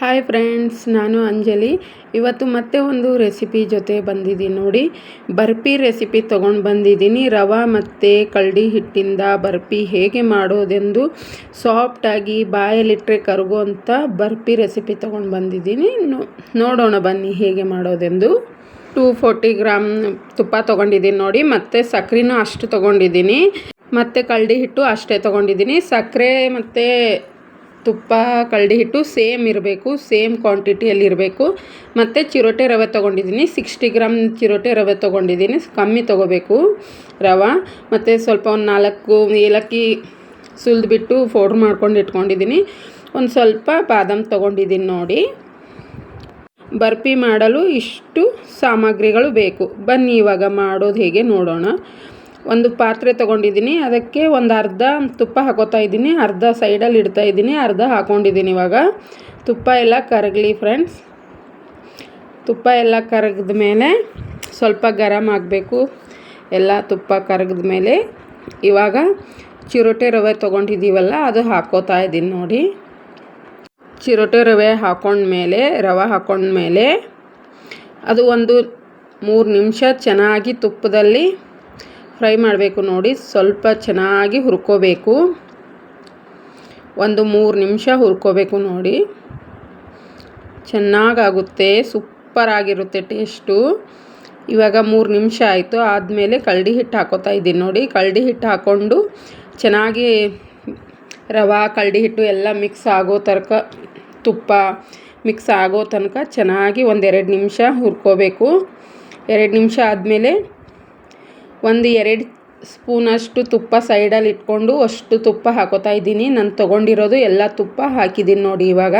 Hi friends ನಾನು ಅಂಜಲಿ. ಇವತ್ತು ಮತ್ತೆ ಒಂದು ರೆಸಿಪಿ ಜೊತೆ ಬಂದಿದ್ದೀನಿ ನೋಡಿ. ಬರ್ಫಿ ರೆಸಿಪಿ ತೊಗೊಂಡು ಬಂದಿದ್ದೀನಿ. ರವೆ ಮತ್ತು ಕಳ್ಳಿ ಹಿಟ್ಟಿಂದ ಬರ್ಫಿ ಹೇಗೆ ಮಾಡೋದೆಂದು ಸಾಫ್ಟಾಗಿ ಬಾಯಲ್ಲಿಟ್ಟರೆ ಕರಗುವಂಥ ಬರ್ಫಿ ರೆಸಿಪಿ ತೊಗೊಂಡು ಬಂದಿದ್ದೀನಿ. ನೋಡೋಣ ಬನ್ನಿ ಹೇಗೆ ಮಾಡೋದೆಂದು. ಟೂ ಫೋರ್ಟಿ ಗ್ರಾಮ್ ತುಪ್ಪ ತೊಗೊಂಡಿದ್ದೀನಿ ನೋಡಿ. ಮತ್ತು ಸಕ್ಕರೆನೂ ಅಷ್ಟು ತೊಗೊಂಡಿದ್ದೀನಿ. ಮತ್ತು ಕಳ್ಳಿ ಹಿಟ್ಟು ಅಷ್ಟೇ ತೊಗೊಂಡಿದ್ದೀನಿ. ಸಕ್ಕರೆ ಮತ್ತು ತುಪ್ಪ, ಕಳ್ಳಿ ಹಿಟ್ಟು ಸೇಮ್ ಇರಬೇಕು, ಸೇಮ್ ಕ್ವಾಂಟಿಟಿಯಲ್ಲಿ ಇರಬೇಕು. ಮತ್ತು ಚಿರೋಟೆ ರವೆ ತೊಗೊಂಡಿದ್ದೀನಿ ಸಿಕ್ಸ್ಟಿ ಗ್ರಾಮ್ ಚಿರೋಟೆ ರವೆ ತೊಗೊಂಡಿದ್ದೀನಿ, ಕಮ್ಮಿ ತೊಗೋಬೇಕು ರವೆ. ಮತ್ತು ಸ್ವಲ್ಪ ಒಂದು ನಾಲ್ಕು ಏಲಕ್ಕಿ ಸುಲಿದ್ಬಿಟ್ಟು ಪೌಡ್ರ್ ಮಾಡ್ಕೊಂಡು ಇಟ್ಕೊಂಡಿದ್ದೀನಿ. ಒಂದು ಸ್ವಲ್ಪ ಬಾದಾಮ್ ತೊಗೊಂಡಿದ್ದೀನಿ ನೋಡಿ. ಬರ್ಫಿ ಮಾಡಲು ಇಷ್ಟು ಸಾಮಗ್ರಿಗಳು ಬೇಕು. ಬನ್ನಿ, ಇವಾಗ ಮಾಡೋದು ಹೇಗೆ ನೋಡೋಣ. ಒಂದು ಪಾತ್ರೆ ತೊಗೊಂಡಿದ್ದೀನಿ. ಅದಕ್ಕೆ ಒಂದು ಅರ್ಧ ತುಪ್ಪ ಹಾಕೋತಾ ಇದ್ದೀನಿ. ಅರ್ಧ ಸೈಡಲ್ಲಿ ಇಡ್ತಾ ಇದ್ದೀನಿ. ಅರ್ಧ ಹಾಕ್ಕೊಂಡಿದ್ದೀನಿ ಇವಾಗ. ತುಪ್ಪ ಎಲ್ಲ ಕರಗಲಿ ಫ್ರೆಂಡ್ಸ್. ತುಪ್ಪ ಎಲ್ಲ ಕರಗಿದ ಮೇಲೆ ಸ್ವಲ್ಪ ಗರಮ್ ಆಗಬೇಕು. ಎಲ್ಲ ತುಪ್ಪ ಕರಗಿದ ಮೇಲೆ. ಇವಾಗ ಚಿರೋಟೆ ರವೆ ತೊಗೊಂಡಿದ್ದೀವಲ್ಲ, ಅದು ಹಾಕೋತಾ ಇದ್ದೀನಿ ನೋಡಿ. ಚಿರೋಟೆ ರವೆ ಹಾಕೊಂಡ್ಮೇಲೆ ರವೆ ಹಾಕೊಂಡ್ಮೇಲೆ ಅದು ಒಂದು ಮೂರು ನಿಮಿಷ ಚೆನ್ನಾಗಿ ತುಪ್ಪದಲ್ಲಿ ಫ್ರೈ ಮಾಡಬೇಕು ನೋಡಿ, ಸ್ವಲ್ಪ ಚೆನ್ನಾಗಿ ಹುರ್ಕೋಬೇಕು. ಒಂದು ಮೂರು ನಿಮಿಷ ಹುರ್ಕೋಬೇಕು ನೋಡಿ. ಚೆನ್ನಾಗಾಗುತ್ತೆ, ಸೂಪರಾಗಿರುತ್ತೆ ಟೇಸ್ಟು. ಇವಾಗ ಮೂರು ನಿಮಿಷ ಆಯಿತು, ಆದಮೇಲೆ ಕಳ್ಳಿ ಹಿಟ್ಟು ಹಾಕೋತಾ ಇದ್ದೀನಿ ನೋಡಿ. ಕಳ್ಳಿ ಹಿಟ್ಟು ಹಾಕ್ಕೊಂಡು ಚೆನ್ನಾಗಿ ರವೆ ಕಳ್ಳಿ ಹಿಟ್ಟು ಎಲ್ಲ ಮಿಕ್ಸ್ ಆಗೋ ತನಕ, ತುಪ್ಪ ಮಿಕ್ಸ್ ಆಗೋ ತನಕ ಚೆನ್ನಾಗಿ ಒಂದೆರಡು ನಿಮಿಷ ಹುರ್ಕೋಬೇಕು. ಎರಡು ನಿಮಿಷ ಆದಮೇಲೆ ಒಂದು ಎರಡು ಸ್ಪೂನಷ್ಟು ತುಪ್ಪ ಸೈಡಲ್ಲಿ ಇಟ್ಕೊಂಡು ಅಷ್ಟು ತುಪ್ಪ ಹಾಕೋತಾ ಇದ್ದೀನಿ. ನಾನು ತೊಗೊಂಡಿರೋದು ಎಲ್ಲ ತುಪ್ಪ ಹಾಕಿದ್ದೀನಿ ನೋಡಿ ಇವಾಗ.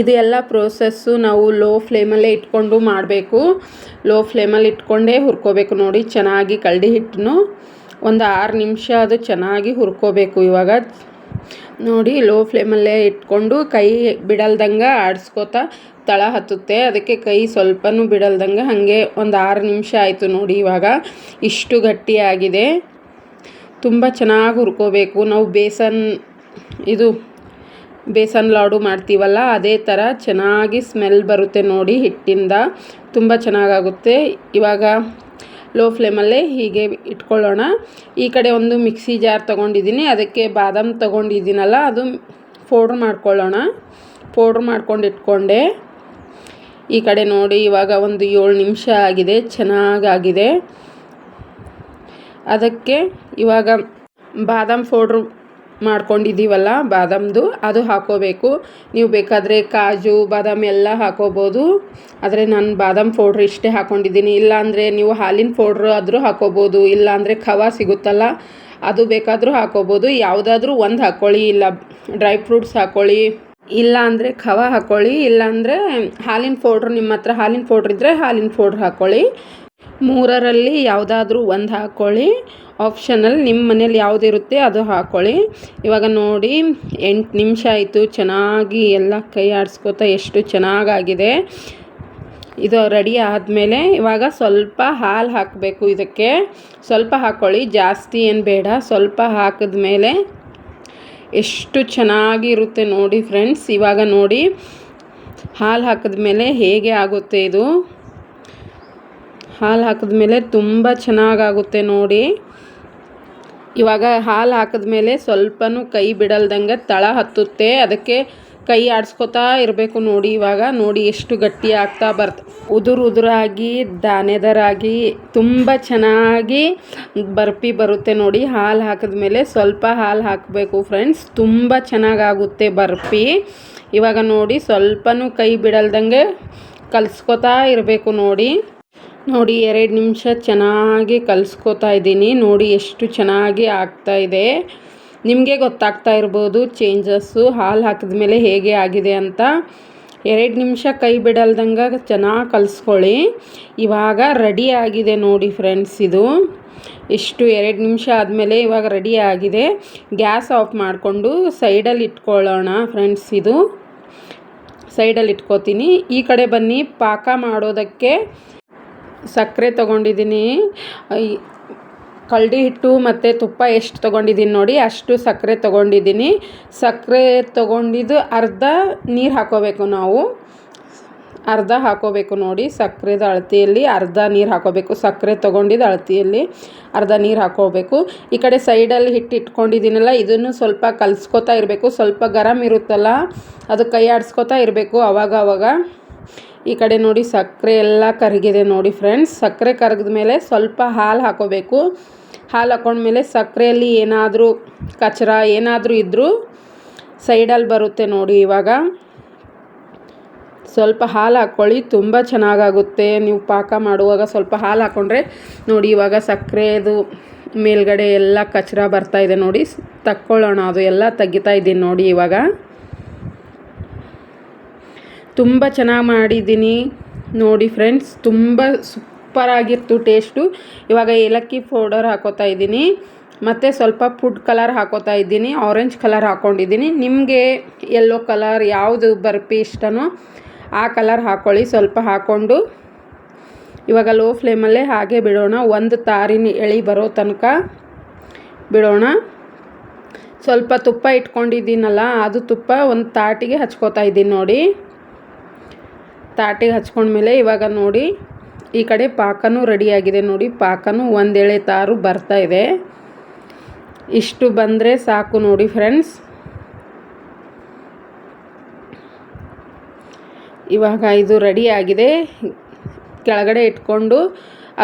ಇದು ಎಲ್ಲ ಪ್ರೋಸೆಸ್ಸು ನಾವು ಲೋ ಫ್ಲೇಮಲ್ಲೇ ಇಟ್ಕೊಂಡು ಮಾಡಬೇಕು. ಲೋ ಫ್ಲೇಮಲ್ಲಿ ಇಟ್ಕೊಂಡೇ ಹುರ್ಕೋಬೇಕು ನೋಡಿ, ಚೆನ್ನಾಗಿ ಕಳ್ಳಿ ಹಿಟ್ಟನ್ನು. ಒಂದು ಆರು ನಿಮಿಷ ಅದು ಚೆನ್ನಾಗಿ ಹುರ್ಕೋಬೇಕು ಇವಾಗ. ನೋಡಿ, ಲೋ ಫ್ಲೇಮಲ್ಲೇ ಇಟ್ಕೊಂಡು ಕೈ ಬಿಡಲ್ದಂಗೆ ಆಡಿಸ್ಕೋತಾ ತಳ ಹತ್ತುತ್ತೆ. ಅದಕ್ಕೆ ಕೈ ಸ್ವಲ್ಪನೂ ಬಿಡಲ್ದಂಗೆ ಹಾಗೆ ಒಂದು ಆರು ನಿಮಿಷ ಆಯಿತು ನೋಡಿ ಇವಾಗ. ಇಷ್ಟು ಗಟ್ಟಿಯಾಗಿದೆ. ತುಂಬ ಚೆನ್ನಾಗಿ ಹುರ್ಕೋಬೇಕು. ನಾವು ಬೇಸನ್, ಇದು ಬೇಸನ್ ಲಾಡು ಮಾಡ್ತೀವಲ್ಲ, ಅದೇ ಥರ ಚೆನ್ನಾಗಿ ಸ್ಮೆಲ್ ಬರುತ್ತೆ ನೋಡಿ ಹಿಟ್ಟಿಂದ. ತುಂಬ ಚೆನ್ನಾಗಾಗುತ್ತೆ. ಇವಾಗ ಲೋ ಫ್ಲೇಮಲ್ಲೇ ಹೀಗೆ ಇಟ್ಕೊಳ್ಳೋಣ. ಈ ಕಡೆ ಒಂದು ಮಿಕ್ಸಿ ಜಾರ್ ತೊಗೊಂಡಿದ್ದೀನಿ. ಅದಕ್ಕೆ ಬಾದಾಮ್ ತೊಗೊಂಡಿದ್ದೀನಲ್ಲ, ಅದು ಪೌಡ್ರ್ ಮಾಡ್ಕೊಳ್ಳೋಣ. ಪೌಡ್ರ್ ಮಾಡ್ಕೊಂಡು ಇಟ್ಕೊಂಡೆ. ಈ ಕಡೆ ನೋಡಿ, ಇವಾಗ ಒಂದು ಏಳು ನಿಮಿಷ ಆಗಿದೆ, ಚೆನ್ನಾಗಾಗಿದೆ. ಅದಕ್ಕೆ ಇವಾಗ ಬಾದಾಮ್ ಪೌಡ್ರ್ ಮಾಡ್ಕೊಂಡಿದ್ದೀವಲ್ಲ, ಬಾದಾಮ್ದು, ಅದು ಹಾಕೋಬೇಕು. ನೀವು ಬೇಕಾದರೆ ಕಾಜು, ಬಾದಾಮ್ ಎಲ್ಲ ಹಾಕೋಬೋದು. ಆದರೆ ನಾನು ಬಾದಾಮ್ ಪೌಡ್ರ್ ಇಷ್ಟೇ ಹಾಕ್ಕೊಂಡಿದ್ದೀನಿ ಇಲ್ಲಾಂದರೆ ನೀವು ಹಾಲಿನ ಪೌಡ್ರ್ ಆದರೂ ಹಾಕೋಬೋದು, ಇಲ್ಲಾಂದರೆ ಖವಾ ಸಿಗುತ್ತಲ್ಲ, ಅದು ಬೇಕಾದರೂ ಹಾಕೋಬೋದು. ಯಾವುದಾದ್ರೂ ಒಂದು ಹಾಕ್ಕೊಳ್ಳಿ ಇಲ್ಲ ಡ್ರೈ ಫ್ರೂಟ್ಸ್ ಹಾಕ್ಕೊಳ್ಳಿ ಇಲ್ಲ ಅಂದರೆ ಖವ ಹಾಕ್ಕೊಳ್ಳಿ ಇಲ್ಲಾಂದರೆ ಹಾಲಿನ ಪೌಡ್ರ್ ನಿಮ್ಮ ಹತ್ರ ಹಾಲಿನ ಪೌಡ್ರ್ ಇದ್ದರೆ ಹಾಲಿನ ಪೌಡ್ರ್ ಹಾಕ್ಕೊಳ್ಳಿ ಮೂರರಲ್ಲಿ ಯಾವುದಾದ್ರೂ ಒಂದು ಹಾಕ್ಕೊಳ್ಳಿ ಆಪ್ಷನಲ್ಲಿ ನಿಮ್ಮ ಮನೇಲಿ ಯಾವುದಿರುತ್ತೆ ಅದು ಹಾಕ್ಕೊಳ್ಳಿ ಇವಾಗ ನೋಡಿ, ಎಂಟು ನಿಮಿಷ ಆಯಿತು, ಚೆನ್ನಾಗಿ ಎಲ್ಲ ಕೈ ಆಡಿಸ್ಕೋತಾ ಎಷ್ಟು ಚೆನ್ನಾಗಾಗಿದೆ. ಇದು ರೆಡಿ ಆದಮೇಲೆ ಇವಾಗ ಸ್ವಲ್ಪ ಹಾಲು ಹಾಕಬೇಕು ಇದಕ್ಕೆ. ಸ್ವಲ್ಪ ಹಾಕ್ಕೊಳ್ಳಿ ಜಾಸ್ತಿ ಏನು ಬೇಡ, ಸ್ವಲ್ಪ ಹಾಕಿದ್ಮೇಲೆ ಎಷ್ಟು ಚೆನ್ನಾಗಿರುತ್ತೆ ನೋಡಿ ಫ್ರೆಂಡ್ಸ್. ಇವಾಗ ನೋಡಿ, ಹಾಲು ಹಾಕಿದ್ಮೇಲೆ ಹೇಗೆ ಆಗುತ್ತೆ ಇದು? ಹಾಲು ಹಾಕಿದ್ಮೇಲೆ ತುಂಬ ಚೆನ್ನಾಗಾಗುತ್ತೆ ನೋಡಿ. ಇವಾಗ ಹಾಲು ಹಾಕಿದ ಮೇಲೆ ಸ್ವಲ್ಪನೂ ಕೈ ಬಿಡಲ್ದಂಗೆ ತಳ ಹತ್ತುತ್ತೆ. ಅದಕ್ಕೆ ಕೈ ಆಡಿಸ್ಕೊತಾ ಇರಬೇಕು ನೋಡಿ ಇವಾಗ. ನೋಡಿ ಎಷ್ಟು ಗಟ್ಟಿ ಆಗ್ತಾ ಬರ್ತ. ಉದುರು ಉದುರಾಗಿ, ದಾನೆದರಾಗಿ, ತುಂಬ ಚೆನ್ನಾಗಿ ಬರ್ಪಿ ಬರುತ್ತೆ ನೋಡಿ. ಹಾಲು ಹಾಕಿದ್ಮೇಲೆ ಸ್ವಲ್ಪ ಹಾಲು ಹಾಕಬೇಕು ಫ್ರೆಂಡ್ಸ್ ತುಂಬ ಚೆನ್ನಾಗಾಗುತ್ತೆ ಬರ್ಪಿ. ಇವಾಗ ನೋಡಿ ಸ್ವಲ್ಪನೂ ಕೈ ಬಿಡಲ್ದಂಗೆ ಕಲಿಸ್ಕೊತಾ ಇರಬೇಕು ನೋಡಿ. ನೋಡಿ ಎರಡು ನಿಮಿಷ ಚೆನ್ನಾಗಿ ಕಲಿಸ್ಕೊತಾ ಇದ್ದೀನಿ. ನೋಡಿ ಎಷ್ಟು ಚೆನ್ನಾಗಿ ಆಗ್ತಾ ಇದೆ. ನಿಮಗೆ ಗೊತ್ತಾಗ್ತಾ ಇರ್ಬೋದು ಚೇಂಜಸ್ಸು, ಹಾಲು ಹಾಕಿದ ಮೇಲೆ ಹೇಗೆ ಆಗಿದೆ ಅಂತ. ಎರಡು ನಿಮಿಷ ಕೈ ಬಿಡಲ್ದಂಗೆ ಚೆನ್ನಾಗಿ ಕಲಿಸ್ಕೊಳ್ಳಿ. ಇವಾಗ ರೆಡಿ ಆಗಿದೆ ನೋಡಿ ಫ್ರೆಂಡ್ಸ್ ಇದು. ಇಷ್ಟು ಎರಡು ನಿಮಿಷ ಆದಮೇಲೆ ಇವಾಗ ರೆಡಿ ಆಗಿದೆ. ಗ್ಯಾಸ್ ಆಫ್ ಮಾಡಿಕೊಂಡು ಸೈಡಲ್ಲಿ ಇಟ್ಕೊಳ್ಳೋಣ ಫ್ರೆಂಡ್ಸ್ ಇದು. ಸೈಡಲ್ಲಿ ಇಟ್ಕೋತೀನಿ. ಈ ಕಡೆ ಬನ್ನಿ, ಪಾಕ ಮಾಡೋದಕ್ಕೆ ಸಕ್ಕರೆ ತೊಗೊಂಡಿದ್ದೀನಿ. ಕಳ್ಳಿ ಹಿಟ್ಟು ಮತ್ತು ತುಪ್ಪ ಎಷ್ಟು ತೊಗೊಂಡಿದ್ದೀನಿ ನೋಡಿ, ಅಷ್ಟು ಸಕ್ಕರೆ ತೊಗೊಂಡಿದ್ದೀನಿ ಸಕ್ಕರೆ ತೊಗೊಂಡಿದ್ದು ಅರ್ಧ ನೀರು ಹಾಕೋಬೇಕು ನಾವು. ಅರ್ಧ ಹಾಕೋಬೇಕು ನೋಡಿ ಸಕ್ಕರೆದ ಅಳತಿಯಲ್ಲಿ ಅರ್ಧ ನೀರು ಹಾಕೋಬೇಕು. ಸಕ್ಕರೆ ತೊಗೊಂಡಿದ್ದು ಅಳತಿಯಲ್ಲಿ ಅರ್ಧ ನೀರು ಹಾಕೋಬೇಕು. ಈ ಕಡೆ ಸೈಡಲ್ಲಿ ಹಿಟ್ಟು ಇಟ್ಕೊಂಡಿದ್ದೀನಲ್ಲ ಇದನ್ನು ಸ್ವಲ್ಪ ಕಲಿಸ್ಕೊತಾ ಇರಬೇಕು. ಸ್ವಲ್ಪ ಗರಮ್ ಇರುತ್ತಲ್ಲ, ಅದು ಕೈ ಆಡಿಸ್ಕೊತಾ ಇರಬೇಕು ಅವಾಗ ಅವಾಗ ಈ ಕಡೆ ನೋಡಿ ಸಕ್ಕರೆ ಎಲ್ಲ ಕರಗಿದೆ ನೋಡಿ ಫ್ರೆಂಡ್ಸ್ ಸಕ್ಕರೆ ಕರಗಿದ ಮೇಲೆ ಸ್ವಲ್ಪ ಹಾಲು ಹಾಕೋಬೇಕು. ಹಾಲು ಹಾಕೊಂಡ್ಮೇಲೆ ಸಕ್ಕರೆಯಲ್ಲಿ ಏನಾದರೂ ಕಚರ ಏನಾದರೂ ಇದ್ದರೂ ಸೈಡಲ್ಲಿ ಬರುತ್ತೆ ನೋಡಿ ಇವಾಗ. ಸ್ವಲ್ಪ ಹಾಲು ಹಾಕ್ಕೊಳ್ಳಿ ತುಂಬ ಚೆನ್ನಾಗಾಗುತ್ತೆ. ನೀವು ಪಾಕ ಮಾಡುವಾಗ ಸ್ವಲ್ಪ ಹಾಲು ಹಾಕ್ಕೊಂಡ್ರೆ ನೋಡಿ ಇವಾಗ ಸಕ್ಕರೆದು ಮೇಲ್ಗಡೆ ಎಲ್ಲ ಕಚ್ರ ಬರ್ತಾ ಇದೆ ನೋಡಿ. ತಕ್ಕೊಳ್ಳೋಣ ಅದು ಎಲ್ಲ ತೆಗಿತಾ ಇದ್ದೀನಿ ನೋಡಿ ಇವಾಗ. ತುಂಬ ಚೆನ್ನಾಗಿ ಮಾಡಿದ್ದೀನಿ. ನೋಡಿ ಫ್ರೆಂಡ್ಸ್, ತುಂಬ ಸೂಪರಾಗಿತ್ತು ಟೇಸ್ಟು. ಇವಾಗ ಏಲಕ್ಕಿ ಪೌಡರ್ ಹಾಕೋತಾ ಇದ್ದೀನಿ. ಮತ್ತು ಸ್ವಲ್ಪ ಫುಡ್ ಕಲರ್ ಹಾಕೋತಾ ಇದ್ದೀನಿ. ಆರೆಂಜ್ ಕಲರ್ ಹಾಕ್ಕೊಂಡಿದ್ದೀನಿ ನಿಮಗೆ ಯೆಲ್ಲೋ ಕಲರ್ ಯಾವುದು ಬರ್ಪಿ ಇಷ್ಟನೋ ಆ ಕಲರ್ ಹಾಕ್ಕೊಳ್ಳಿ ಸ್ವಲ್ಪ ಹಾಕ್ಕೊಂಡು ಇವಾಗ ಲೋ ಫ್ಲೇಮಲ್ಲೇ ಹಾಗೆ ಬಿಡೋಣ. ಒಂದು ತಾರಿನ ಎಳಿ ಬರೋ ತನಕ ಬಿಡೋಣ. ಸ್ವಲ್ಪ ತುಪ್ಪ ಇಟ್ಕೊಂಡಿದ್ದೀನಲ್ಲ, ಅದು ತುಪ್ಪ ಒಂದು ತಾಟಿಗೆ ಹಚ್ಕೋತಾ ಇದ್ದೀನಿ ನೋಡಿ. ತಾಟಿಗೆ ಹಚ್ಕೊಂಡ್ಮೇಲೆ ಇವಾಗ ನೋಡಿ ಈ ಕಡೆ ಪಾಕನೂ ರೆಡಿಯಾಗಿದೆ. ನೋಡಿ, ಪಾಕನೂ ಒಂದೆಳೆ ತಾರು ಬರ್ತಾ ಇದೆ. ಇಷ್ಟು ಬಂದರೆ ಸಾಕು ನೋಡಿ ಫ್ರೆಂಡ್ಸ್. ಇವಾಗ ಇದು ರೆಡಿ ಆಗಿದೆ ಕೆಳಗಡೆ ಇಟ್ಕೊಂಡು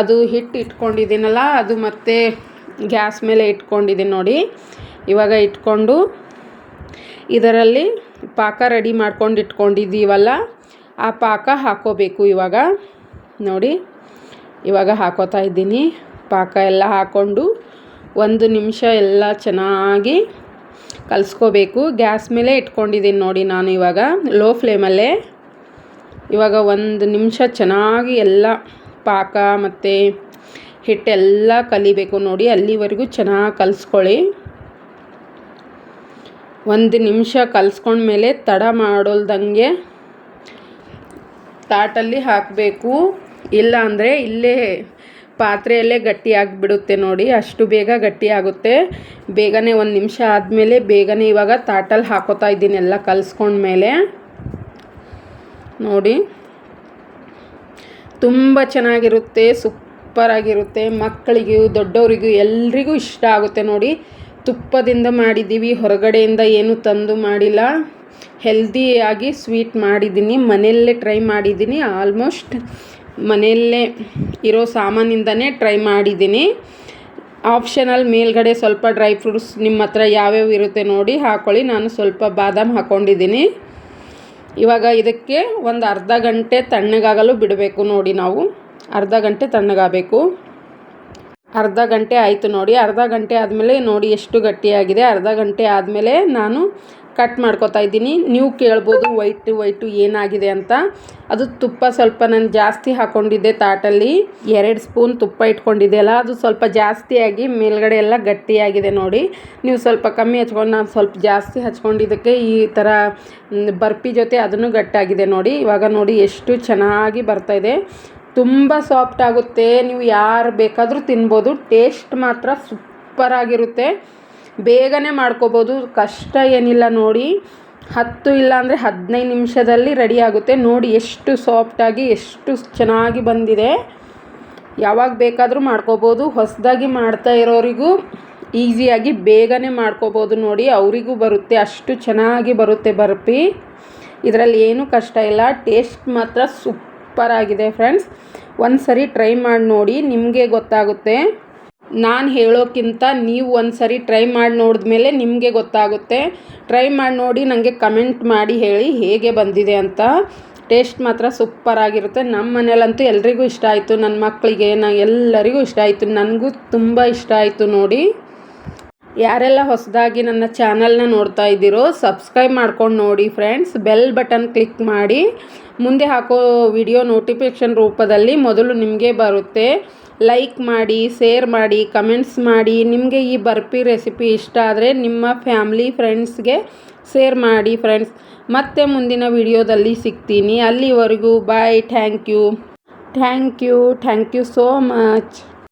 ಅದು ಹಿಟ್ಟು ಇಟ್ಕೊಂಡಿದ್ದೀನಲ್ಲ, ಅದು ಮತ್ತೆ ಗ್ಯಾಸ್ ಮೇಲೆ ಇಟ್ಕೊಂಡಿದ್ದೀನಿ ನೋಡಿ. ಇವಾಗ ಇಟ್ಕೊಂಡು ಇದರಲ್ಲಿ ಪಾಕ ರೆಡಿ ಮಾಡ್ಕೊಂಡು ಇಟ್ಕೊಂಡಿದ್ದೀವಲ್ಲ ಆ ಪಾಕ ಹಾಕೋಬೇಕು ಇವಾಗ. ನೋಡಿ, ಇವಾಗ ಹಾಕೋತಾ ಇದ್ದೀನಿ. ಪಾಕ ಎಲ್ಲ ಹಾಕ್ಕೊಂಡು ಒಂದು ನಿಮಿಷ ಎಲ್ಲ ಚೆನ್ನಾಗಿ ಕಲಿಸ್ಕೋಬೇಕು. ಗ್ಯಾಸ್ ಮೇಲೆ ಇಟ್ಕೊಂಡಿದ್ದೀನಿ ನೋಡಿ ನಾನು ಇವಾಗ ಲೋ ಫ್ಲೇಮಲ್ಲೇ ಇವಾಗ ಒಂದು ನಿಮಿಷ ಚೆನ್ನಾಗಿ ಎಲ್ಲ ಪಾಕ ಮತ್ತು ಹಿಟ್ಟೆಲ್ಲ ಕಲಿಬೇಕು ನೋಡಿ, ಅಲ್ಲಿವರೆಗೂ ಚೆನ್ನಾಗಿ ಕಲಿಸ್ಕೊಳ್ಳಿ. ಒಂದು ನಿಮಿಷ ಕಲಿಸ್ಕೊಂಡ್ಮೇಲೆ ತಡ ಮಾಡೋಲ್ದಂಗೆ ತಾಟಲ್ಲಿ ಹಾಕಬೇಕು. ಇಲ್ಲ ಅಂದರೆ ಇಲ್ಲೇ ಪಾತ್ರೆಯಲ್ಲೇ ಗಟ್ಟಿಯಾಗಿಬಿಡುತ್ತೆ ನೋಡಿ. ಅಷ್ಟು ಬೇಗ ಗಟ್ಟಿ ಆಗುತ್ತೆ. ಬೇಗನೆ ಒಂದು ನಿಮಿಷ ಆದಮೇಲೆ ಬೇಗನೆ ಇವಾಗ ತಾಟಲ್ಲಿ ಹಾಕೋತಾ ಇದ್ದೀನಿ ಎಲ್ಲ ಕಲಿಸ್ಕೊಂಡ್ಮೇಲೆ ನೋಡಿ. ತುಂಬ ಚೆನ್ನಾಗಿರುತ್ತೆ ಸೂಪರಾಗಿರುತ್ತೆ ಮಕ್ಕಳಿಗೂ, ದೊಡ್ಡವರಿಗೂ ಎಲ್ರಿಗೂ ಇಷ್ಟ ಆಗುತ್ತೆ ನೋಡಿ. ತುಪ್ಪದಿಂದ ಮಾಡಿದ್ದೀವಿ, ಹೊರಗಡೆಯಿಂದ ಏನು ತಂದು ಮಾಡಿಲ್ಲ. ಹೆಲ್ದಿಯಾಗಿ ಸ್ವೀಟ್ ಮಾಡಿದ್ದೀನಿ. ಮನೆಯಲ್ಲೇ ಟ್ರೈ ಮಾಡಿದ್ದೀನಿ. ಆಲ್ಮೋಸ್ಟ್ ಮನೆಯಲ್ಲೇ ಇರೋ ಸಾಮಾನಿಂದನೇ ಟ್ರೈ ಮಾಡಿದ್ದೀನಿ. ಆಪ್ಷನಲ್ ಮೇಲ್ಗಡೆ ಸ್ವಲ್ಪ ಡ್ರೈ ಫ್ರೂಟ್ಸ್ ನಿಮ್ಮ ಹತ್ರ ಯಾವ್ಯಾವ ಇರುತ್ತೆ ನೋಡಿ ಹಾಕೊಳ್ಳಿ. ನಾನು ಸ್ವಲ್ಪ ಬಾದಾಮ್ ಹಾಕ್ಕೊಂಡಿದ್ದೀನಿ ಇವಾಗ ಇದಕ್ಕೆ ಒಂದು ಅರ್ಧ ಗಂಟೆ ತಣ್ಣಗಾಗಲು ಬಿಡಬೇಕು ನೋಡಿ ನಾವು. ಅರ್ಧ ಗಂಟೆ ತಣ್ಣಗಾಗಬೇಕು. ಅರ್ಧ ಗಂಟೆ ಆಯಿತು ನೋಡಿ. ಅರ್ಧ ಗಂಟೆ ಆದಮೇಲೆ ನೋಡಿ ಎಷ್ಟು ಗಟ್ಟಿಯಾಗಿದೆ. ಅರ್ಧ ಗಂಟೆ ಆದಮೇಲೆ ನಾನು ಕಟ್ ಮಾಡ್ಕೊತಾ ಇದ್ದೀನಿ. ನೀವು ಕೇಳ್ಬೋದು ವೈಟು ವೈಟು ಏನಾಗಿದೆ ಅಂತ. ಅದು ತುಪ್ಪ ಸ್ವಲ್ಪ ನಾನು ಜಾಸ್ತಿ ಹಾಕ್ಕೊಂಡಿದ್ದೆ ತಾಟಲ್ಲಿ. ಎರಡು ಸ್ಪೂನ್ ತುಪ್ಪ ಇಟ್ಕೊಂಡಿದ್ದೆ ಅಲ್ಲ, ಅದು ಸ್ವಲ್ಪ ಜಾಸ್ತಿಯಾಗಿ ಮೇಲ್ಗಡೆ ಎಲ್ಲ ಗಟ್ಟಿಯಾಗಿದೆ ನೋಡಿ. ನೀವು ಸ್ವಲ್ಪ ಕಮ್ಮಿ ಹಚ್ಕೊಂಡು, ನಾನು ಸ್ವಲ್ಪ ಜಾಸ್ತಿ ಹಚ್ಕೊಂಡಿದ್ದಕ್ಕೆ ಈ ಥರ ಬರ್ಪಿ ಜೊತೆ ಅದನ್ನು ಗಟ್ಟಾಗಿದೆ ನೋಡಿ. ಇವಾಗ ನೋಡಿ ಎಷ್ಟು ಚೆನ್ನಾಗಿ ಬರ್ತಾ ಇದೆ. ತುಂಬ ಸಾಫ್ಟ್ ಆಗುತ್ತೆ. ನೀವು ಯಾರು ಬೇಕಾದರೂ ತಿನ್ಬೋದು. ಟೇಸ್ಟ್ ಮಾತ್ರ ಸೂಪರಾಗಿರುತ್ತೆ. ಬೇಗನೆ ಮಾಡ್ಕೋಬೋದು. ಕಷ್ಟ ಏನಿಲ್ಲ ನೋಡಿ. ಹತ್ತು ಇಲ್ಲ ಅಂದರೆ ಹದಿನೈದು ನಿಮಿಷದಲ್ಲಿ ರೆಡಿ ಆಗುತ್ತೆ. ನೋಡಿ ಎಷ್ಟು ಸಾಫ್ಟಾಗಿ ಎಷ್ಟು ಚೆನ್ನಾಗಿ ಬಂದಿದೆ. ಯಾವಾಗ ಬೇಕಾದರೂ ಮಾಡ್ಕೋಬೋದು. ಹೊಸದಾಗಿ ಮಾಡ್ತಾ ಇರೋರಿಗೂ ಈಸಿಯಾಗಿ ಬೇಗನೆ ಮಾಡ್ಕೋಬೋದು ನೋಡಿ. ಅವರಿಗೂ ಬರುತ್ತೆ, ಅಷ್ಟು ಚೆನ್ನಾಗಿ ಬರುತ್ತೆ ಬರ್ಪಿ. ಇದರಲ್ಲಿ ಏನೂ ಕಷ್ಟ ಇಲ್ಲ. ಟೇಸ್ಟ್ ಮಾತ್ರ ಸೂಪರಾಗಿದೆ ಫ್ರೆಂಡ್ಸ್ ಒಂದು ಸರಿ ಟ್ರೈ ಮಾಡಿ ನೋಡಿ. ನಿಮಗೆ ಗೊತ್ತಾಗುತ್ತೆ. ನಾನು ಹೇಳೋಕ್ಕಿಂತ ನೀವು ಒಂದು ಸರಿ ಟ್ರೈ ಮಾಡಿ ನೋಡಿದ್ಮೇಲೆ ನಿಮಗೆ ಗೊತ್ತಾಗುತ್ತೆ. ಟ್ರೈ ಮಾಡಿ ನೋಡಿ ನನಗೆ ಕಮೆಂಟ್ ಮಾಡಿ ಹೇಳಿ ಹೇಗೆ ಬಂದಿದೆ ಅಂತ. ಟೇಸ್ಟ್ ಮಾತ್ರ ಸೂಪರಾಗಿರುತ್ತೆ ನಮ್ಮ ಮನೇಲಂತೂ ಎಲ್ರಿಗೂ ಇಷ್ಟ ಆಯಿತು. ನನ್ನ ಮಕ್ಕಳಿಗೆ ನಾ ಎಲ್ಲರಿಗೂ ಇಷ್ಟ ಆಯಿತು. ನನಗೂ ತುಂಬ ಇಷ್ಟ ಆಯಿತು ನೋಡಿ. ಯಾರೆಲ್ಲ ಹೊಸದಾಗಿ ನನ್ನ ಚಾನಲ್ನ ನೋಡ್ತಾ ಇದ್ದೀರೋ ಸಬ್ಸ್ಕ್ರೈಬ್ ಮಾಡ್ಕೊಂಡು ನೋಡಿ ಫ್ರೆಂಡ್ಸ್ ಬೆಲ್ ಬಟನ್ ಕ್ಲಿಕ್ ಮಾಡಿ. ಮುಂದೆ ಹಾಕೋ ವಿಡಿಯೋ ನೋಟಿಫಿಕೇಷನ್ ರೂಪದಲ್ಲಿ ಮೊದಲು ನಿಮಗೆ ಬರುತ್ತೆ. ಲೈಕ್ ಮಾಡಿ ಶೇರ್ ಮಾಡಿ ಕಮೆಂಟ್ಸ್ ಮಾಡಿ, ನಿಮಗೆ ಈ ಬರ್ಫಿ ರೆಸಿಪಿ ಇಷ್ಟ ಆದರೆ ನಿಮ್ಮ ಫ್ಯಾಮ್ಲಿ ಫ್ರೆಂಡ್ಸ್ಗೆ ಶೇರ್ ಮಾಡಿ ಫ್ರೆಂಡ್ಸ್ ಮತ್ತೆ ಮುಂದಿನ ವಿಡಿಯೋದಲ್ಲಿ ಸಿಗ್ತೀನಿ. ಅಲ್ಲಿವರೆಗೂ bye thank you thank you thank you so much